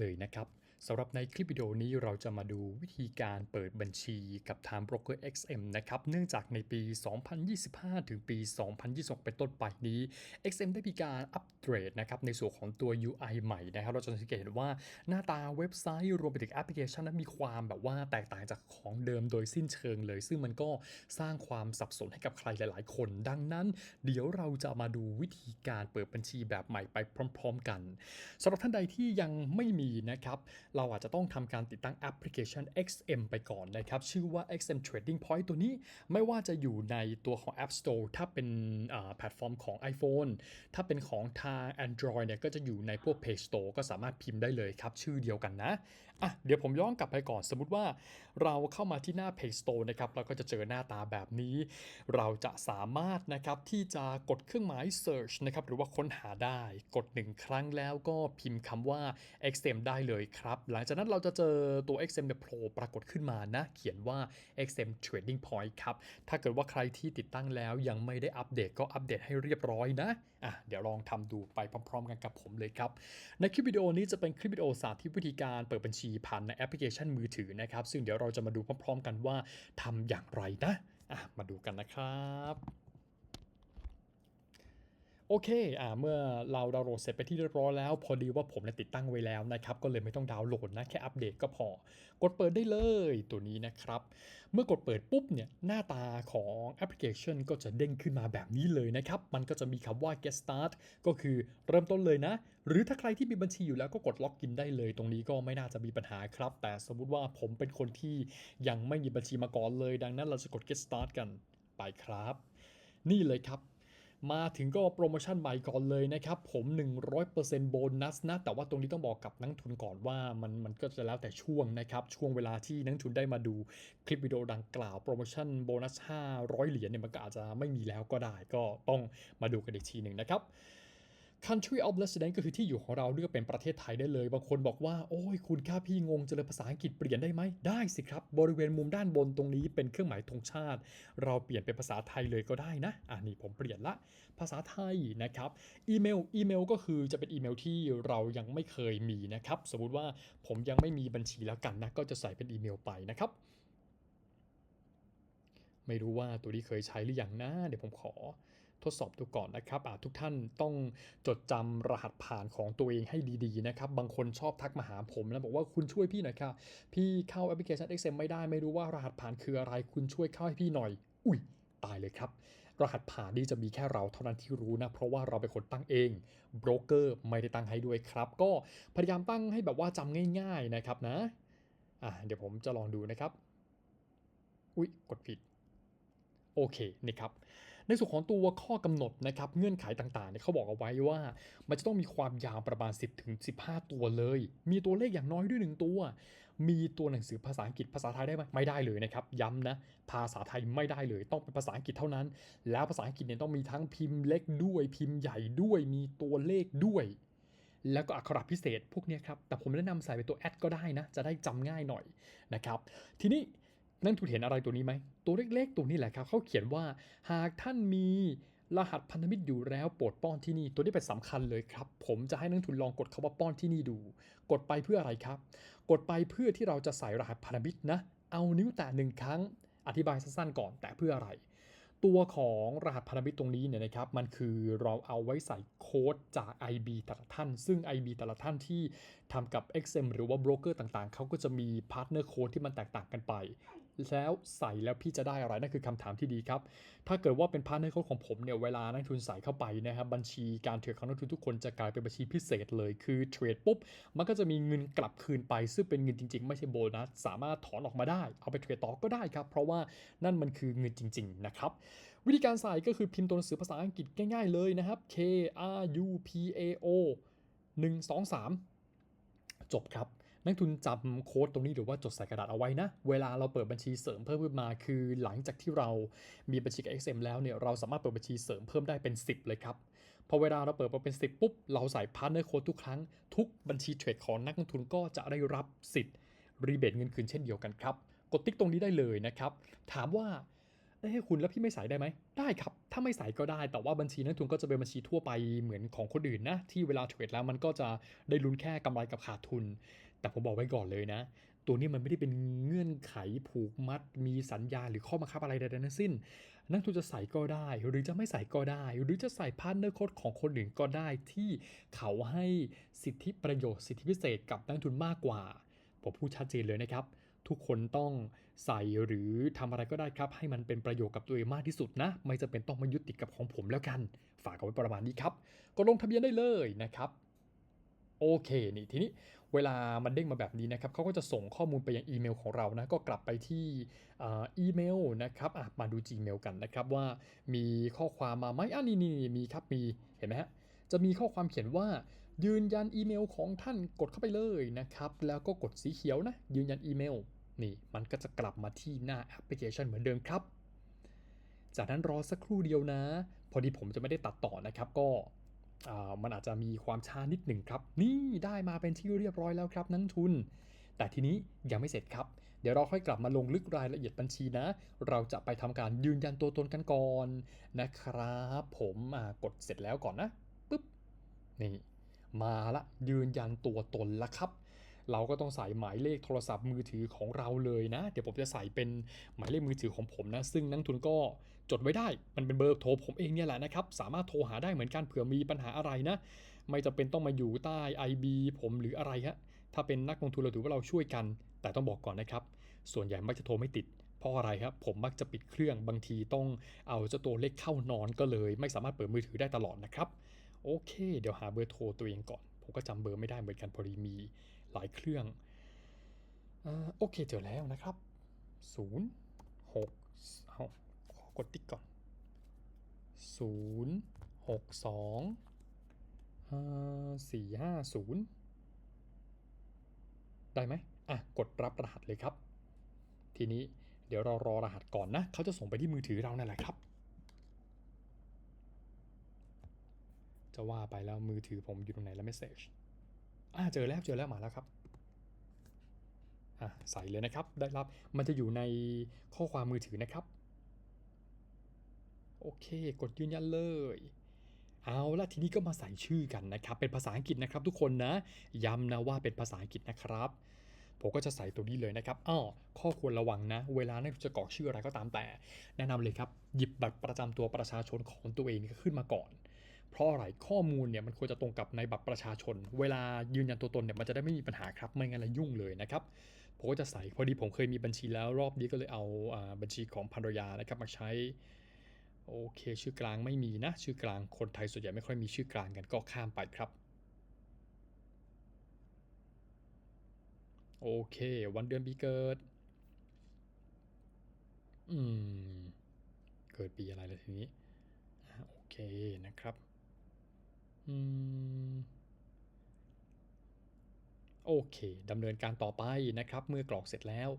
เลยนะครับ สำหรับในคลิปวิดีโอนี้เราจะมาดูวิธีการเปิดบัญชีกับทาง Broker XM นะครับ เนื่องจากในปี 2025 ถึงปี 2026 เป็นต้นไปนี้ XM ได้มีการอัปเกรดนะครับในส่วนของตัว UI ใหม่นะครับ เราจะสังเกตเห็นว่าหน้าตาเว็บไซต์รวมไปถึงแอปพลิเคชันนั้นมีความแบบว่าแตกต่างจากของเดิมโดยสิ้นเชิงเลย ซึ่งมันก็สร้างความสับสนให้กับใครหลาย ๆ คน ดังนั้น เดี๋ยวเราจะมาดูวิธีการเปิดบัญชีแบบใหม่ไปพร้อม ๆ กันสำหรับท่านใดที่ยังไม่มีนะครับเราอาจจะต้องทำการติดตั้งแอปพลิเคชัน XM ไปก่อนนะครับ ชื่อว่า XM Trading Point ตัวนี้ไม่ว่าจะอยู่ในตัวของ App Store ถ้าเป็นแพลตฟอร์มของ iPhone ถ้าเป็นของทาง Android เนี่ยก็จะอยู่ในพวก Play Store ก็สามารถพิมพ์ได้เลยครับ ชื่อเดียวกันนะ อะเดี๋ยวผมย้อนกลับไปก่อนสมมติว่าเราเข้ามาที่หน้า Play Store นะครับเราก็จะเจอหน้าตาแบบนี้ เราจะสามารถนะครับที่จะกดเครื่องหมาย Search นะครับหรือว่าค้นหาได้กด 1 ครั้งแล้วก็พิมพ์คำว่า XM ได้เลยครับ หลังจากนั้นเราจะเจอตัว XM เนี่ยโผล่ปรากฏขึ้นมานะ เขียนว่า XM Trading Point ครับ ถ้าเกิดว่าใครที่ติดตั้งแล้วยังไม่ได้อัปเดตก็อัปเดตให้เรียบร้อยนะอะเดี๋ยวลองทำดูไปพร้อม ๆ กันกับผมเลยครับ ในคลิปวิดีโอนี้จะเป็นคลิปวิดีโอสาธิตวิธีการเปิดบัญชีผ่านในแอปพลิเคชันมือถือนะครับ ซึ่งเดี๋ยวเราจะมาดูพร้อมๆกันว่าทำอย่างไรนะะมาดูกันนะครับ โอเคอ่าเมื่อเราดาวน์โหลดเสร็จไปที่เรียบร้อยแล้ว พอดีว่าผมเนี่ยติดตั้งไว้แล้วนะครับ ก็เลยไม่ต้องดาวน์โหลดนะ แค่อัปเดตก็พอ กดเปิดได้เลยตัวนี้นะครับ เมื่อกดเปิดปุ๊บเนี่ย หน้าตาของแอปพลิเคชันก็จะเด้งขึ้นมาแบบนี้เลยนะครับ มันก็จะมีคำว่า get start ก็คือเริ่มต้นเลยนะ หรือถ้าใครที่มีบัญชีอยู่แล้วก็กดล็อกอินได้เลย ตรงนี้ก็ไม่น่าจะมีปัญหาครับ แต่สมมุติว่าผมเป็นคนที่ยังไม่มีบัญชีมาก่อนเลย ดังนั้นเราจะกด get start กันไปครับ นี่เลยครับ มาถึงก็โปรโมชั่นใหม่ก่อนเลยนะครับ ผม 100%โบนัสนะ แต่ว่าตรงนี้ต้องบอกกับนักทุนก่อนว่ามันมันก็จะแล้วแต่ช่วงนะครับ ช่วงเวลาที่นักทุนได้มาดูคลิปวิดีโอดังกล่าวโปรโมชั่นโบนัส 500 เหรียญเนี่ยมันก็อาจจะไม่มีแล้วก็ได้ ก็ต้องมาดูกันอีกทีหนึ่งนะครับ country of residence ก็คือที่อยู่ของเราเลือกเป็นประเทศไทยได้เลย บางคนบอกว่า โอ้ยคุณค่าพี่งงจะเลยภาษาอังกฤษเปลี่ยนได้ไหม ได้สิครับ บริเวณมุมด้านบนตรงนี้เป็นเครื่องหมายธงชาติ เราเปลี่ยนเป็นภาษาไทยเลยก็ได้นะ อ่านี่ผมเปลี่ยนละ ภาษาไทยนะครับ อีเมล อีเมลก็คือจะเป็นอีเมลที่เรายังไม่เคยมีนะครับ สมมุติว่าผมยังไม่มีบัญชีแล้วกันนะ ก็จะใส่เป็นอีเมลไปนะครับไม่รู้ว่าตัวนี้เคยใช้หรือยังนะ เดี๋ยวผมขอ ทดสอบดูก่อนนะครับทุกท่านต้องจดจำรหัสผ่านของตัวเองให้ดีๆนะครับ บางคนชอบทักมาหาผมแล้วบอกว่าคุณช่วยพี่หน่อยครับพี่เข้าแอปพลิเคชัน XM ไม่ได้ไม่รู้ว่ารหัสผ่านคืออะไร คุณช่วยเข้าให้พี่หน่อย อุ้ยตายเลยครับ รหัสผ่านนี่จะมีแค่เราเท่านั้นที่รู้นะ เพราะว่าเราเป็นคนตั้งเองโบรกเกอร์ไม่ได้ตั้งให้ด้วยครับ ก็พยายามตั้งให้แบบว่าจำง่าย ๆนะครับนะอะเดี๋ยวผมจะลองดูนะครับ อุ๊ยกดผิด โอเคนี่ครับ ในส่วนของตัวข้อกำหนดนะครับเงื่อนไขต่างๆเนี่ยเขาบอกเอาไว้ว่า มันจะต้องมีความยาวประมาณ 10ถึง15 ตัวเลย มีตัวเลขอย่างน้อยด้วย1ตัว มีตัวหนังสือภาษาอังกฤษภาษาไทยได้ไหมไม่ได้เลยนะครับย้ำนะภาษาไทยไม่ได้เลยต้องเป็นภาษาอังกฤษเท่านั้น แล้วภาษาอังกฤษเนี่ยต้องมีทั้งพิมพ์เล็กด้วยพิมพ์ใหญ่ด้วยมีตัวเลขด้วยแล้วก็อักขระพิเศษพวกนี้ครับ แต่ผมแนะนำใส่เป็นตัวแอดก็ได้นะ จะได้จำง่ายหน่อยนะครับ ทีนี้ นั่นทุนเห็นอะไรตัวนี้ไหม ตัวเล็กๆ ตัวนี้แหละครับเขาเขียนว่าหากท่านมีรหัสพันธมิตรอยู่แล้วโปรดป้อนที่นี่ ตัวนี้เป็นสำคัญเลยครับ ผมจะให้นักทุนลองกดคาว่าป้อนที่นี่ดู กดไปเพื่ออะไรครับ กดไปเพื่อที่เราจะใส่รหัสพันธมิตรนะ เอานิ้วแตะหนึ่งครั้ง อธิบายสั้นๆก่อนแต่เพื่ออะไร ตัวของรหัสพันธมิตรตรงนี้เนี่ยนะครับ มันคือเราเอาไว้ใส่โค้ดจาก IB แต่ละท่าน ซึ่ง IB แต่ละท่านที่ทำกับ XM หรือว่าโบรกเกอร์ต่างๆ เขาก็จะมีพาร์ทเนอร์โค้ดที่มันแตกต่างกันไป แล้วใส่แล้วพี่จะได้อะไรนั่นคือคำถามที่ดีครับ ถ้าเกิดว่าเป็นพาร์ทเนอร์ของผมเนี่ยเวลานักทุนใส่เข้าไปนะครับบัญชีการเทรดของนักทุนทุกคนจะกลายเป็นบัญชีพิเศษเลยคือเทรดปุ๊บมันก็จะมีเงินกลับคืนไป ซึ่งเป็นเงินจริง ๆ ไม่ใช่โบนัสสามารถถอนออกมาได้ เอาไปเทรดต่อก็ได้ครับ เพราะว่านั่นมันคือเงินจริง ๆ นะครับ วิธีการใส่ก็คือพิมพ์ตัวหนังสือภาษาอังกฤษง่ายๆเลยนะครับ K R U P A O 1 2 3 จบครับ นักทุนจำโค้ดตรงนี้หรือว่าจดใส่กระดาษเอาไว้นะ เวลาเราเปิดบัญชีเสริมเพิ่มขึ้นมา คือหลังจากที่เรามีบัญชีกับ XM แล้วเนี่ยเราสามารถเปิดบัญชีเสริมเพิ่มได้เป็น 10 เลยครับพอเวลาเราเปิดมาเป็น 10 ปุ๊บ เราใส่พาร์ทเนอร์โค้ดทุกครั้ง ทุกบัญชีเทรดของนักลงทุนก็จะได้รับสิทธิ์รีเบทเงินคืนเช่นเดียวกันครับ กดติ๊กตรงนี้ได้เลยนะครับ ถามว่าเอ้ยคุณแล้วพี่ไม่ใส่ได้ไหม ได้ครับ ถ้าไม่ใส่ก็ได้ แต่ว่าบัญชีนักทุนก็จะเป็นบัญชีทั่วไปเหมือนของคนอื่นนะ ที่เวลาเทรดแล้วมันก็จะได้ลุ้นแค่กำไรกับขาดทุน แต่ผมบอกไว้ก่อนเลยนะ ตัวนี้มันไม่ได้เป็นเงื่อนไขผูกมัด มีสัญญาหรือข้อบังคับอะไรใดๆทั้งสิ้น นักทุนจะใส่ก็ได้ หรือจะไม่ใส่ก็ได้ หรือจะใส่พาร์ทเนอร์โค้ดของคนอื่นก็ได้ที่เขาให้สิทธิประโยชน์สิทธิพิเศษกับนักทุนมากกว่า ผมพูดชัดเจนเลยนะครับ ทุกคนต้องใส่หรือทำอะไรก็ได้ครับ ให้มันเป็นประโยชน์กับตัวเองมากที่สุดนะ ไม่จำเป็นต้องมายึดติดกับของผมแล้วกัน ฝากเอาไว้ประมาณนี้ครับก็ลงทะเบียนได้เลยนะครับ โอเคนี่ทีนี้เวลามันเด้งมาแบบนี้นะครับเขาก็จะส่งข้อมูลไปยังอีเมลของเรานะก็กลับไปที่อีเมลนะครับมาดู Gmail กันนะครับว่ามีข้อความมาไหมอะนี่นี่มีครับมีเห็นไหมฮะจะมีข้อความเขียนว่า ยืนยันอีเมลของท่านกดเข้าไปเลยนะครับแล้วก็กดสีเขียวนะ ยืนยันอีเมลนี่มันก็จะกลับมาที่หน้าแอปพลิเคชันเหมือนเดิมครับ จากนั้นรอสักครู่เดียวนะ พอดีผมจะไม่ได้ตัดต่อนะครับก็ มันอาจจะมีความช้านิดหนึ่งครับ นี่ได้มาเป็นที่เรียบร้อยแล้วครับนักทุน แต่ทีนี้ยังไม่เสร็จครับ เดี๋ยวเราค่อยกลับมาลงลึกรายละเอียดบัญชีนะ เราจะไปทำการยืนยันตัวตนกันก่อนนะครับ ผมอ่ากดเสร็จแล้วก่อนนะปึ๊บนี่มาละยืนยันตัวตนละครับ เราก็ต้องใส่หมายเลขโทรศัพท์มือถือของเราเลยนะ เดี๋ยวผมจะใส่เป็นหมายเลขมือถือของผมนะ ซึ่งนักทุนก็จดไว้ได้ มันเป็นเบอร์โทรผมเองเนี่ยแหละนะครับ สามารถโทรหาได้เหมือนกันเผื่อมีปัญหาอะไรนะ ไม่จำเป็นต้องมาอยู่ใต้ IB ผมหรืออะไรฮะ ถ้าเป็นนักลงทุนเราถือว่าเราช่วยกัน แต่ต้องบอกก่อนนะครับ ส่วนใหญ่มักจะโทรไม่ติดเพราะอะไรครับ ผมมักจะปิดเครื่องบางทีต้องเอาเจ้าตัวเลขเข้านอนก็เลย ไม่สามารถเปิดมือถือได้ตลอดนะครับ โอเค เดี๋ยวหาเบอร์โทรตัวเองก่อน ผมก็จำเบอร์ไม่ได้เหมือนกันพอดีมี หลายเครื่องอโอเคเจอแล้วนะครับ 0 6เอาขอกดติ๊กก่อน 0 6 2 4 5 0 ได้ไหมอะ กดรับรหัสเลยครับ ทีนี้เดี๋ยวเรารอรหัสก่อนนะ เขาจะส่งไปที่มือถือเรานั่นแหละครับ จะว่าไปแล้วมือถือผมอยู่ตรงไหนแล้ว message อ่าเจอแล้วเจอแล้วมาแล้วครับอะใส่เลยนะครับ ได้รับมันจะอยู่ในข้อความมือถือนะครับ โอเค กดยืนยันเลย เอาละทีนี้ก็มาใส่ชื่อกันนะครับ เป็นภาษาอังกฤษนะครับทุกคนนะย้ำนะว่าเป็นภาษาอังกฤษนะครับผมก็จะใส่ตัวนี้เลยนะครับอ้อข้อควรระวังนะ เวลาเนี่จะกรอกชื่ออะไรก็ตามแต่ แนะนำเลยครับ หยิบบัตรประจำตัวประชาชนของตัวเองขึ้นมาก่อน เพราะอะไรข้อมูลเนี่ยมันควรจะตรงกับในบัตรประชาชน เวลายืนยันตัวตนเนี่ยมันจะได้ไม่มีปัญหาครับไม่งั้นละยุ่งเลยนะครับผมก็จะใส่พอดีผมเคยมีบัญชีแล้วรอบนี้ก็เลยเอาบัญชีของภรรยานะครับมาใช้โอเคชื่อกลางไม่มีนะ ชื่อกลางคนไทยส่วนใหญ่ไม่ค่อยมีชื่อกลางกันก็ข้ามไปครับโอเค วันเดือนปีเกิด อืม เกิดปีอะไรเลยทีนี้ โอเคนะครับ อืมโอเคดำเนินการต่อไปนะครับ เมื่อกรอกเสร็จแล้ว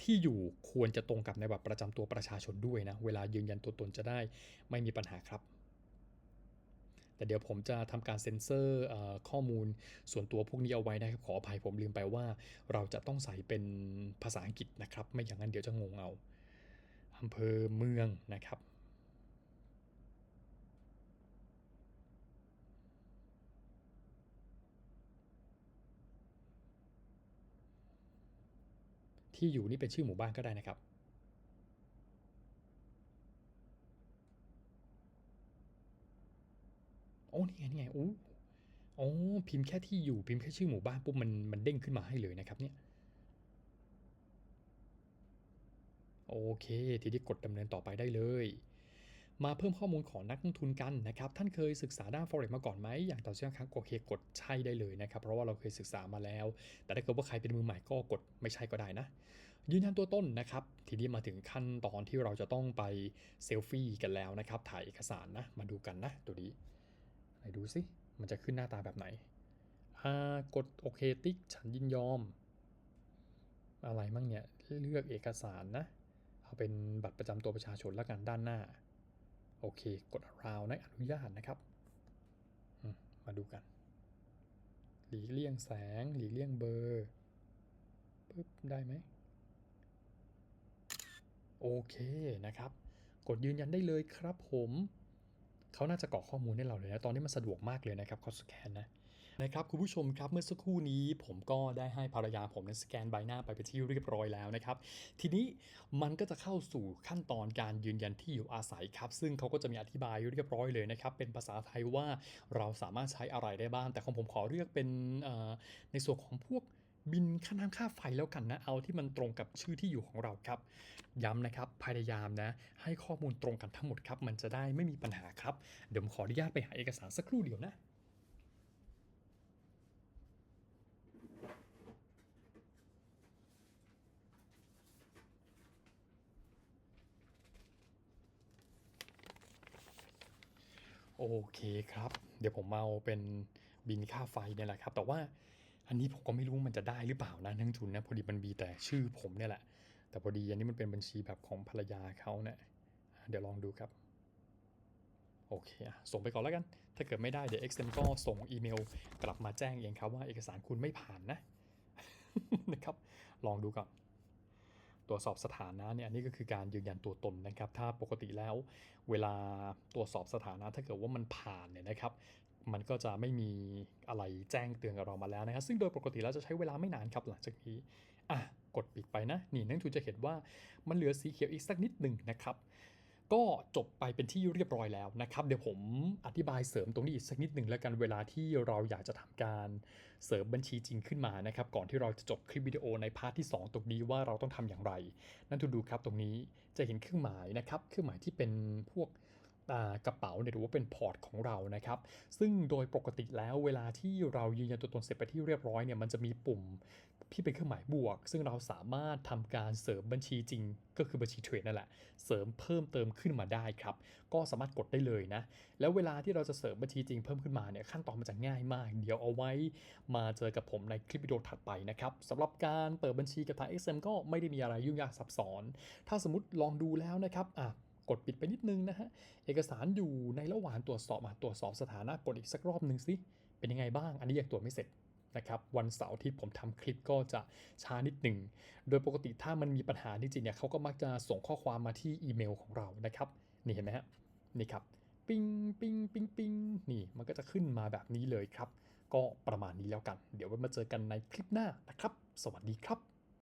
ที่อยู่ควรจะตรงกับในบัตรประจำตัวประชาชนด้วยนะ เวลายืนยันตัวตนจะได้ไม่มีปัญหาครับ แต่เดี๋ยวผมจะทำการเซ็นเซอร์ข้อมูลส่วนตัวพวกนี้เอาไว้นะครับ ขออภัยผมลืมไปว่า เราจะต้องใส่เป็นภาษาอังกฤษนะครับ ไม่อย่างนั้นเดี๋ยวจะงงเอาอำเภอเมืองนะครับ ที่อยู่นี่เป็นชื่อหมู่บ้านก็ได้นะครับ โอ้นี่ไงนี่ไงโอ้โอ้พิมพ์แค่ที่อยู่พิมพ์แค่ชื่อหมู่บ้านปุ๊บมันมันเด้งขึ้นมาให้เลยนะครับเนี่ยโอเค ทีนี้กดดำเนินต่อไปได้เลย มาเพิ่มข้อมูลของนักลงทุนกันนะครับ ท่านเคยศึกษาด้าน forex มาก่อนไหมอย่างต่อเนื่องครั้งโอเคกดใช่ได้เลยนะครับ เพราะว่าเราเคยศึกษามาแล้ว แต่ถ้าเกิดว่าใครเป็นมือใหม่ก็กดไม่ใช่ก็ได้นะ ยืนยันตัวต้นนะครับ ทีนี้มาถึงขั้นตอนที่เราจะต้องไปเซลฟี่กันแล้วนะครับ ถ่ายเอกสารนะ มาดูกันนะ ตัวนี้ไหนดูสิมันจะขึ้นหน้าตาแบบไหนอ่ากดโอเคติ๊กฉันยินยอม อะไรมั่งเนี่ยเลือกเอกสารนะ เอาเป็นบัตรประจำตัวประชาชนล้วกันด้านหน้า โอเค กด allow นะอนุญาตนะครับมมาดูกัน หลีกเลี่ยงแสง หลีกเลี่ยงเบอร์ปึ๊บได้ไหมโอเคนะครับ กดยืนยันได้เลยครับผม เขาน่าจะกรอกข้อมูลให้เราเลยนะ ตอนนี้มันสะดวกมากเลยนะครับเขาสแกนนะ นะครับคุณผู้ชมครับเมื่อสักครู่นี้ผมก็ได้ให้ภรรยาผมนั้นสแกนใบหน้าไปเป็นที่เรียบร้อยแล้วนะครับ ทีนี้มันก็จะเข้าสู่ขั้นตอนการยืนยันที่อยู่อาศัยครับ ซึ่งเขาก็จะมีอธิบายเรียบร้อยเลยนะครับ เป็นภาษาไทยว่าเราสามารถใช้อะไรได้บ้าง แต่ของผมขอเลือกเป็นในส่วนของพวกบินค่าน้ำค่าไฟแล้วกันนะ เอาที่มันตรงกับชื่อที่อยู่ของเราครับ ย้ำนะครับ พยายามนะ ให้ข้อมูลตรงกันทั้งหมดครับ มันจะได้ไม่มีปัญหาครับ เดี๋ยวผมขออนุญาตไปหาเอกสารสักครู่เดียวนะ โอเคครับ เดี๋ยวผมเอาเป็นบินค่าไฟเนี่ยแหละครับ แต่ว่าอันนี้ผมก็ไม่รู้มันจะได้หรือเปล่านะนักทุนนะพอดีมันมีแต่ชื่อผมเนี่ยแหละ แต่พอดีอันนี้มันเป็นบัญชีแบบของภรรยาเขาเนี่ยเดี๋ยวลองดูครับโอเคอะส่งไปก่อนแล้วกัน ถ้าเกิดไม่ได้เดี๋ยว Excel ก็ส่งอีเมลกลับมาแจ้งเองครับว่าเอกสารคุณไม่ผ่านนะนะครับ ลองดูก่อน ตรวจสอบสถานะเนี่ยอันนี้ก็คือการยืนยันตัวตนนะครับ ถ้าปกติแล้วเวลาตรวจสอบสถานะถ้าเกิดว่ามันผ่านเนี่ยนะครับมันก็จะไม่มีอะไรแจ้งเตือนกับเรามาแล้วนะครับซึ่งโดยปกติแล้วจะใช้เวลาไม่นานครับหลังจากนี้อะกดปิดไปนะ นี่นักทุนจะเห็นว่ามันเหลือสีเขียวอีกสักนิดหนึ่งนะครับ ก็จบไปเป็นที่เรียบร้อยแล้วนะครับ เดี๋ยวผมอธิบายเสริมตรงนี้อีกสักนิดหนึ่งแล้วกันเวลาที่เราอยากจะทำการเสริมบัญชีจริงขึ้นมานะครับ ก่อนที่เราจะจบคลิปวิดีโอในพาร์ทที่ 2 ตรงนี้ว่าเราต้องทำอย่างไร นั่นทุดูครับตรงนี้จะเห็นเครื่องหมายนะครับ เครื่องหมายที่เป็นพวก กระเป๋าเนี่ยหรือว่าเป็นพอร์ตของเรานะครับ ซึ่งโดยปกติแล้วเวลาที่เรายืนยันตัวตนเสร็จไปที่เรียบร้อยเนี่ยมันจะมีปุ่มที่เป็นเครื่องหมายบวก ซึ่งเราสามารถทำการเสริมบัญชีจริง ก็คือบัญชีเทรดนั่นแหละ เสริมเพิ่มเติมขึ้นมาได้ครับ ก็สามารถกดได้เลยนะ แล้วเวลาที่เราจะเสริมบัญชีจริงเพิ่มขึ้นมาเนี่ยขั้นตอนมันจะง่ายมาก เดี๋ยวเอาไว้มาเจอกับผมในคลิปวิดีโอถัดไปนะครับสำหรับการเปิดบัญชีกับทาง XM ก็ไม่ได้มีอะไรยุ่งยากซับซ้อน ถ้าสมมติลองดูแล้วนะครับอะ กดปิดไปนิดนึงนะฮะ เอกสารอยู่ในระหว่างตรวจสอบมาตรวจสอบสถานะกดอีกสักรอบหนึ่งสิ เป็นยังไงบ้าง อันนี้ยังตรวจไม่เสร็จนะครับ วันเสาร์ที่ผมทำคลิปก็จะช้านิดหนึ่ง โดยปกติถ้ามันมีปัญหาจริงๆเนี่ยเขาก็มักจะส่งข้อความมาที่อีเมลของเรานะครับ นี่เห็นไหมฮะ นี่ครับ ปิงปิงปิงปิงนี่ มันก็จะขึ้นมาแบบนี้เลยครับ ก็ประมาณนี้แล้วกัน เดี๋ยวไว้มาเจอกันในคลิปหน้านะครับ สวัสดีครับ